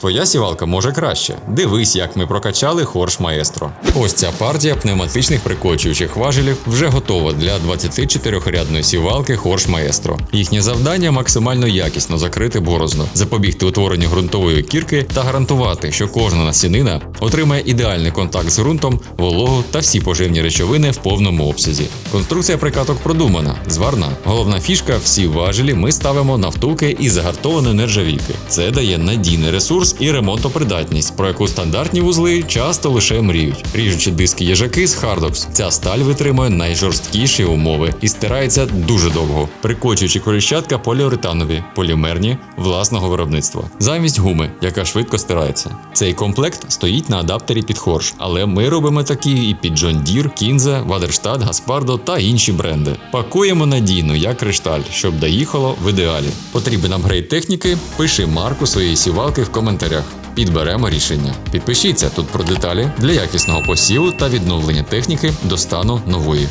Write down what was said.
Твоя сівалка може краще. Дивись, як ми прокачали хорш маестро. Ось ця партія пневматичних прикочуючих важелів вже готова для 24-рядної сівалки хорш маестро. Їхнє завдання максимально якісно закрити борозно, запобігти утворенню ґрунтової кірки та гарантувати, що кожна насінина отримає ідеальний контакт з ґрунтом, вологу та всі поживні речовини в повному обсязі. Конструкція прикаток продумана, зварна. Головна фішка всі важелі ми ставимо на втулки із загартованої нержавійки. Це дає надійний ресурс і ремонтопридатність, про яку стандартні вузли часто лише мріють. Ріжучі диски їжаки з Hardox. Ця сталь витримує найжорсткіші умови і стирається дуже довго. Прикочуючі коліщатка поліуретанові, полімерні власного виробництва. Замість гуми, яка швидко стирається. Цей комплект стоїть на адаптері під хорш, але ми робимо такі і під John Deere, Кінзе, Вадерштат, Гаспардо та інші бренди. Пакуємо надійно, як кришталь, щоб доїхало в ідеалі. Потрібен апгрейд техніки? Пиши марку своєї сівалки в коментарях. Підберемо рішення. Підпишіться тут про деталі для якісного посіву та відновлення техніки до стану нової.